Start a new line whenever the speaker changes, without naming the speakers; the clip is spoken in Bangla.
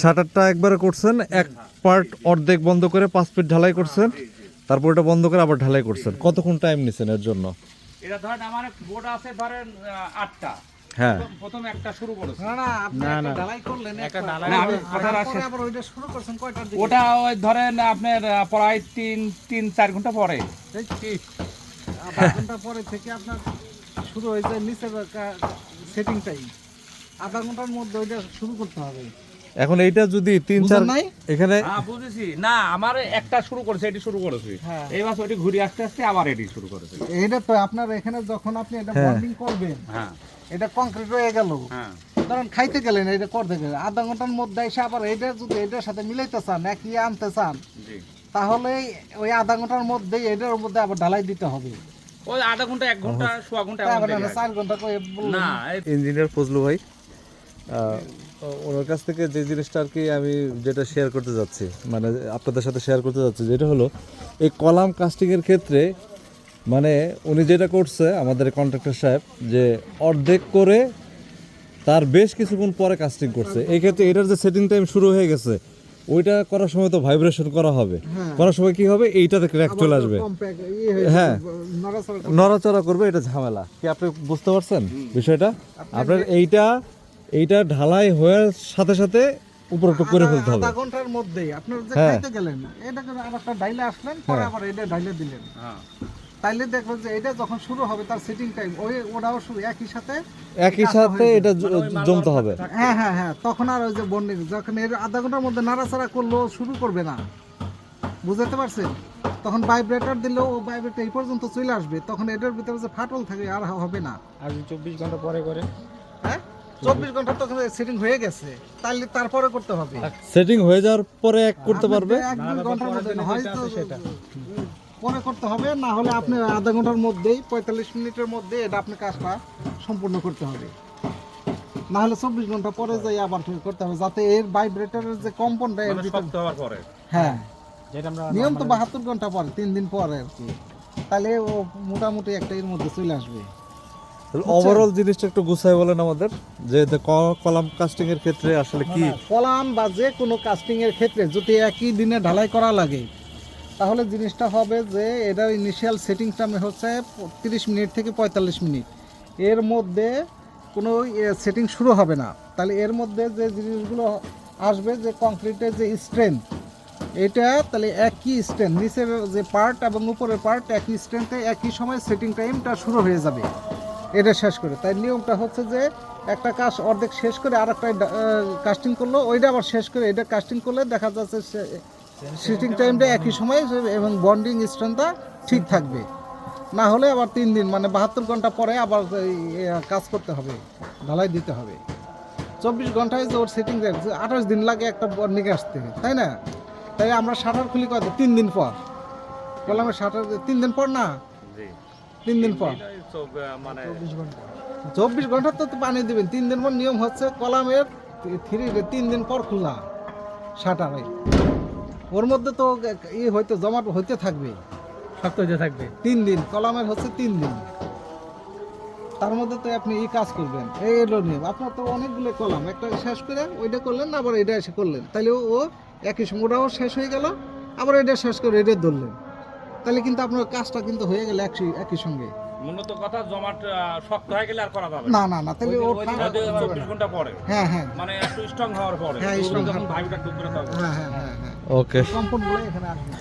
শাটারটা একবারে করছেন এক পার্ট অর্ধেক বন্ধ করে পাঁচ ফিট ঢালাই করছেন তারপর এটা বন্ধ করে আবার ঢালাই করছেন। কতক্ষণ টাইম নিছেন এর জন্য?
এটা ধরেন আমার বোর্ড আছে ধরেন আটটা।
হ্যাঁ।
প্রথম- একটা শুরু করেছে।
না না আপনি একটা ঢালাই করলেন
একটা। ঢালাই- আমি কথাটা
তারপরে আবার ওইটা শুরু করছেন কয়টার দিকে?
ওটা ওই ধরেন আপনার প্রায় তিন তিন চার ঘণ্টা পরে।
এই ঠিক আধা ঘণ্টা পরে থেকে আপনার শুরু হয়ে যায় নিচের সেটিং টাইম আধা ঘণ্টার মধ্যে ওইটা শুরু করতে হবে।
এখন এইটা যদি তিন চার
নাই?
এখানে
হ্যাঁ বুঝেছি। না আমার একটা শুরু করেছে এটি শুরু করেছি।
হ্যাঁ।
এই মাস ওইটি ঘুরে আসতে আসতে আবার এটি শুরু করেছে।
এটা তো আপনার এখানে যখন আপনি এটা। বন্ডিং করবেন
হ্যাঁ।
এটা কংক্রিট হয়ে গেল।
হ্যাঁ।
ধরেন খাইতে গেলেন এটা করতে গেলেন। আধা ঘণ্টার মধ্যে এসে আবার এটা যদি এটার সাথে মিলাইতে চান একই আনতে চান তাহলে ওই আধা ঘণ্টার মধ্যে এটার মধ্যে আবার ঢালাই দিতে হবে।
ওই আধা ঘণ্টা এক ঘণ্টা সোয়া ঘণ্টা।
চার ঘণ্টা
না
ইঞ্জিনিয়ার ফজলু ভাই ওনার কাছ থেকে যে জিনিসটা আর কি আমি যেটা শেয়ার করতে যাচ্ছি মানে আপনাদের সাথে শেয়ার করতে যাচ্ছি যেটা হলো এই কলাম কাস্টিংয়ের ক্ষেত্রে মানে উনি যেটা করছে আমাদের কন্ট্রাক্টর সাহেব যে অর্ধেক করে তার বেশ কিছুক্ষণ পরে কাস্টিং করছে। এই ক্ষেত্রে এটার যে সেটিং টাইম শুরু হয়ে গেছে ওইটা করার সময় তো ভাইব্রেশন করা হবে। করার সময় কি হবে? এইটাতে ক্র্যাক চলে আসবে।
হয়ে
হ্যাঁ।
নড়াচড়া করবে।
এটা ঝামেলা। কি আপনি বুঝতে পারছেন বিষয়টা? আপনার এইটা এইটা ঢালাই হওয়ার সাথে সাথে উপরে টুক করে ফেলতে হবে।
আধা ঘণ্টার মধ্যেই। আপনার যে
হ্যাঁ।
খাইতে গেলেন এটাকে আর একটা ডাইলে আসলেন পরে আবার এটা ডাইলে দিলেন।
হ্যাঁ।
তাইলে দেখবেন যে এটা যখন শুরু হবে তার সেটিং টাইম ওই ওটাও শুরু একই সাথে
একই সাথে এটা জমতে হবে।
হ্যাঁ হ্যাঁ হ্যাঁ তখন আর ওই যে বন্ডিং যখন এর আধা ঘণ্টার মধ্যে নাড়াচাড়া করল শুরু করবে না। বুঝতে পারছেন? তখন ভাইব্রেটর দিলেও ও ভাইব্রেটর এই পর্যন্ত চলে আসবে তখন এটার ভিতরে যে ফাটল থাকে আর হবে না।
আর চব্বিশ ঘণ্টা পরে করে
হ্যাঁ চব্বিশ ঘণ্টা তখন সেটিং হয়ে গেছে। তাহলে তারপরে করতে হবে।
সেটিং হয়ে যাওয়ার পরে এক করতে পারবে?
এক দুই ঘণ্টার মধ্যে না, হয়তো পরে করতে হবে না হলে আপনি আধা ঘণ্টার মধ্যেই পঁয়তাল্লিশ মিনিটের মধ্যে এটা আপনি কাজটা সম্পূর্ণ করতে হবে। না হলে চব্বিশ ঘণ্টা পরে যাই আবার করতে হবে যাতে এর ভাইব্রেটরের যে কম্পনটা এর
মানে
ভিতরে
শক্ত হওয়ার পরে।
হ্যাঁ।
যেটা আমরা
নিয়ম তো বাহাত্তর ঘণ্টা পরে তিন দিন পরে আর কি। তাহলে ও মোটামুটি একটা এর মধ্যে চলে আসবে।
ওভারঅল জিনিসটা একটু গুছাই বলেন আমাদের যে কলাম কাস্টিং এর ক্ষেত্রে আসলে কি?
কলাম বা যে কোনো কাস্টিং এর ক্ষেত্রে যদি একই দিনে ঢালাই করা লাগে তাহলে জিনিসটা হবে যে এটার ইনিশিয়াল সেটিং টাইম হচ্ছে তিরিশ মিনিট থেকে পঁয়তাল্লিশ মিনিট। এর মধ্যে কোনো সেটিং শুরু হবে না। তাহলে এর মধ্যে যে জিনিসগুলো আসবে যে কংক্রিটের যে স্ট্রেংথ এটা তাহলে একই স্ট্রেন্থ নিচের যে পার্ট এবং উপরের পার্ট একই স্ট্রেন্থে একই সময় সেটিং টাইমটা শুরু হয়ে যাবে। এটা শেষ করে। তাই নিয়মটা হচ্ছে যে একটা কাজ অর্ধেক শেষ করে আর একটা কাস্টিং করল, ওইটা আবার শেষ করে এটা কাস্টিং করলে দেখা যাচ্ছে সিটিং টাইমটা একই সময় এবং বন্ডিং স্ট্রেন্থটা ঠিক থাকবে। না হলে আবার তিন দিন মানে বাহাত্তর ঘণ্টা পরে আবার কাজ করতে হবে, ঢালাই দিতে হবে। চব্বিশ ঘন্টায় যে ওর সেটিং আঠাশ দিন লাগে একটা বন্ডিং আসতে, তাই না? তাই আমরা শাটার খুলি কত তিন দিন পর। বললাম শাটার তিন দিন পর না? তিন দিন পর।
মানে
চব্বিশ ঘণ্টা তো পানি দিবেন। তিন দিন পর নিয়ম হচ্ছে কলামের থ্রি তিন দিন পর খোলা। শাটারে ওর মধ্যে তো ই হয়তো জমাট হইতে থাকবে।
শক্ত হতে থাকবে।
তিন দিন। কলামের হচ্ছে তিন দিন। তার মধ্যে তো আপনি ই কাজ করবেন। এই এলো নিয়ম। আপনার তো অনেকগুলো কলাম। একটা শেষ করে ওইটা করলেন আবার এটা এসে করলেন। তাহলে ও- ও একই সঙ্গে ওটাও শেষ হয়ে গেল আবার এটা শেষ করে এটা ধরলেন। তাহলে কিন্তু আপনার কাজটা কিন্তু হয়ে গেল একই একই সঙ্গে।
মূলত কথা জমাট শক্ত হয়ে গেলে আর করা যাবে
না। না না তাহলে ও
চব্বিশ ঘণ্টা পরে।
হ্যাঁ হ্যাঁ।
মানে একটু স্ট্রং হওয়ার পরে।
হ্যাঁ, স্ট্রং
যখন ভাইবটা ডুব
হ্যাঁ হ্যাঁ হ্যাঁ হ্যাঁ।
ওকে
কম্পন বলে এখানে আসবে